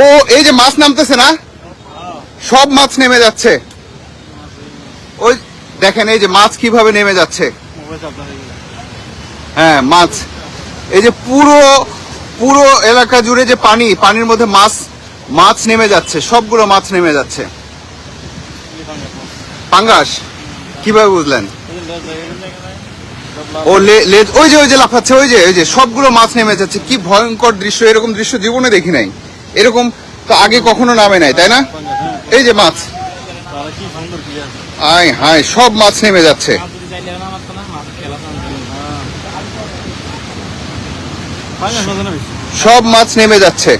ও, এই যে মাছ নামতেছে না? সব মাছ নেমে যাচ্ছে। ওই দেখেন, এই যে মাছ কীভাবে নেমে যাচ্ছে। হ্যাঁ মাছ। এই যে পুরো পুরো এলাকা জুড়ে যে পানি, পানির মধ্যে মাছ মাছ নেমে যাচ্ছে, সবগুলো মাছ নেমে যাচ্ছে। পাঙ্গাস? কীভাবে বুঝলেন? ও লেজ ওই যে ওই যে লাফাচ্ছে, ওই যে ওই যে, সবগুলো মাছ নেমে যাচ্ছে। কি ভয়ঙ্কর দৃশ্য, এরকম দৃশ্য জীবনে দেখি নাই। এরকম তো আগে কখনো নামে নাই তাই না? এই যে মাছ। আয় হায় সব মাছ নেমে যাচ্ছে। সব মাছ নেমে যাচ্ছে।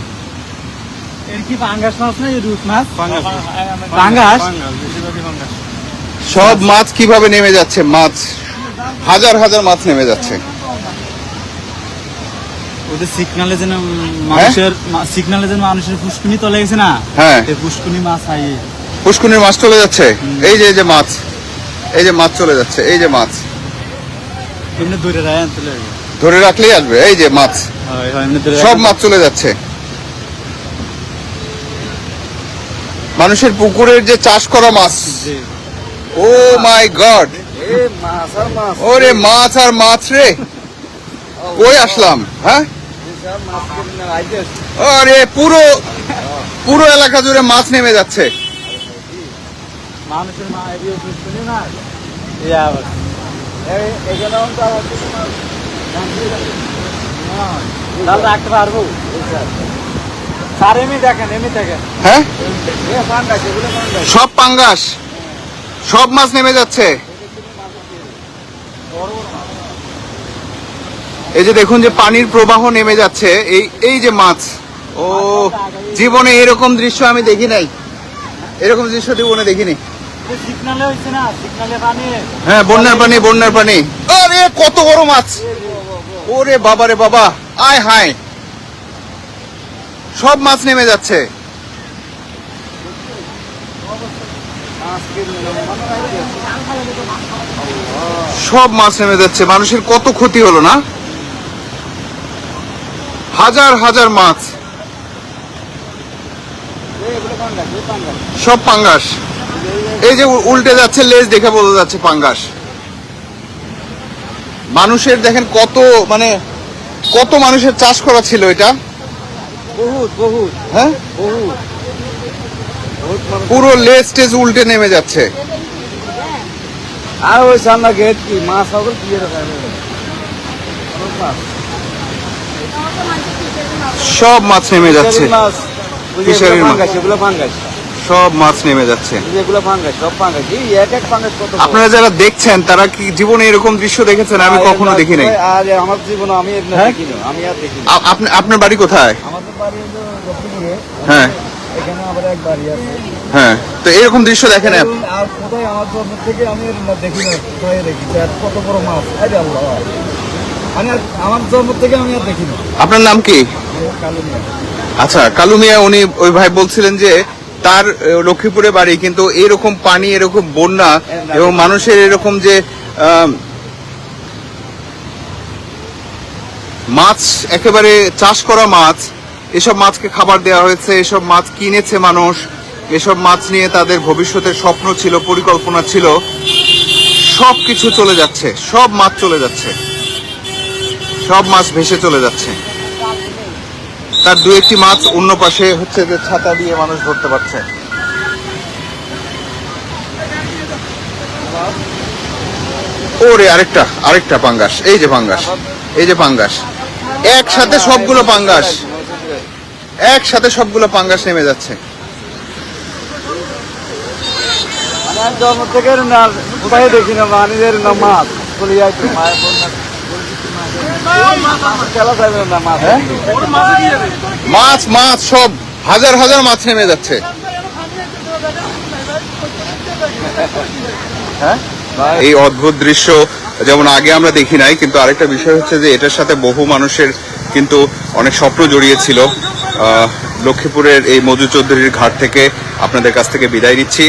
সব মাছ কীভাবে নেমে যাচ্ছে? মাছ হাজার হাজার মাছ নেমে যাচ্ছে। ওদের সিগনালে যেন মানুষের সিগনালে যেন মানুষের পুষ্কুনি তলে গেছে না? হ্যাঁ। এই পুষ্কুনি মাছ আইয়ে পুষ্কুনির মাছ চলে যাচ্ছে। এই যে এই যে মাছ। এই যে মাছ চলে যাচ্ছে। এই যে মাছ। এমনি ধরে রাখলেই আসবে। এই যে মাছ। হয় হয় সব মাছ চলে যাচ্ছে। মানুষের পুকুরের যে চাষ করা মাছ। ও মাই গড। মাছ আর মাছ। ওরে মাছ আর মাছ রে। কই আসলাম? হ্যাঁ? আরে পুরো পুরো এলাকা জুড়ে মাছ নেমে যাচ্ছে। মানুষের না? রাখতে পারব। হ্যাঁ? সব পাঙ্গাস। সব মাছ নেমে যাচ্ছে। এই যে দেখুন যে পানির প্রবাহ নেমে যাচ্ছে এই এই যে মাছ। ও জীবনে এরকম দৃশ্য আমি দেখি নাই। এরকম দৃশ্য জীবনে দেখিনি। সিগনালে হয়েছে না সিগনালে পানি। হ্যাঁ বন্যার পানি বন্যার পানি। আরে কত বড় মাছ! ওরে বাবা রে বাবা! আয় হায়! সব মাছ নেমে যাচ্ছে। সব মাছ নেমে যাচ্ছে। মানুষের কত ক্ষতি হলো না? হাজার হাজার মাছ। সব পাঙ্গাস। এই যে উল্টে যাচ্ছে লেজ দেখে বোঝা যাচ্ছে পাঙ্গাস। মানুষের দেখেন কত মানে কত মানুষের চাষ করা ছিল এটা? বহুত বহুত। হ্যাঁ? বহুত। পুরো লেজ টেজ উল্টে নেমে যাচ্ছে। আর ওই সামনে গেট কি? মাছ সকল কি সব মাছ নেমে যাচ্ছে। মাছ ফিশারির মাছ। এগুলো সব মাছ নেমে যাচ্ছে। এগুলো সব এই এক এক কত আপনারা যারা দেখছেন তারা কি জীবনে এরকম দৃশ্য দেখেছেন? আমি কখনো দেখি নাই। আর আমার জীবনে আমি এগুলো হ্যাঁ? দেখিনি আমি আর দেখিনি। আপনি আপনার বাড়ি কোথায়? আমাদের বাড়ি হলো লক্ষ্মীপুরে হ্যাঁ। এখানে আবার এক বাড়ি আছে। হ্যাঁ। তো এরকম দৃশ্য দেখেন আর কোথায়? আমার জন্ম থেকে আমি এর না দেখি না কোথায় দেখি? কত বড় মাছ। আরে আল্লাহ। আমি আর আমার জন্ম থেকে আমি আর দেখি না আপনার নাম কি? আমার। আচ্ছা কালু মিয়া উনি ওই ভাই বলছিলেন যে তার লক্ষ্মীপুরে বাড়ি, কিন্তু এরকম পানি, এরকম বন্যা এবং মানুষের এরকম যে মাছ, একেবারে চাষ করা মাছ, এসব মাছকে খাবার দেওয়া হয়েছে, এসব মাছ কিনেছে মানুষ, এসব মাছ নিয়ে তাদের ভবিষ্যতের স্বপ্ন ছিল, পরিকল্পনা ছিল সব কিছু চলে যাচ্ছে, সব মাছ চলে যাচ্ছে, সব মাছ ভেসে চলে যাচ্ছে। তার দু একটি মাছ অন্য পাশে হচ্ছে যে ছাতা দিয়ে মানুষ ধরতে পারছে। ওরে, আরেকটা আরেকটা পাঙ্গাস, এই যে পাঙ্গাস, এই যে পাঙ্গাস। একসাথে সবগুলো পাঙ্গাস। একসাথে সবগুলো পাঙ্গাস নেমে যাচ্ছে। কোথায় দেখি না মাছ। মাছ? মাছ সব হাজার হাজার মাছ নেমে যাচ্ছে। হ্যাঁ? এই অদ্ভুত দৃশ্য যেমন আগে আমরা দেখি নাই কিন্তু আরেকটা বিষয় হচ্ছে যে এটার সাথে বহু মানুষের কিন্তু অনেক স্বপ্ন জড়িয়েছিল। আহ, লক্ষ্মীপুরের এই মজু চৌধুরীর ঘাট থেকে আপনাদের কাছ থেকে বিদায় নিচ্ছি।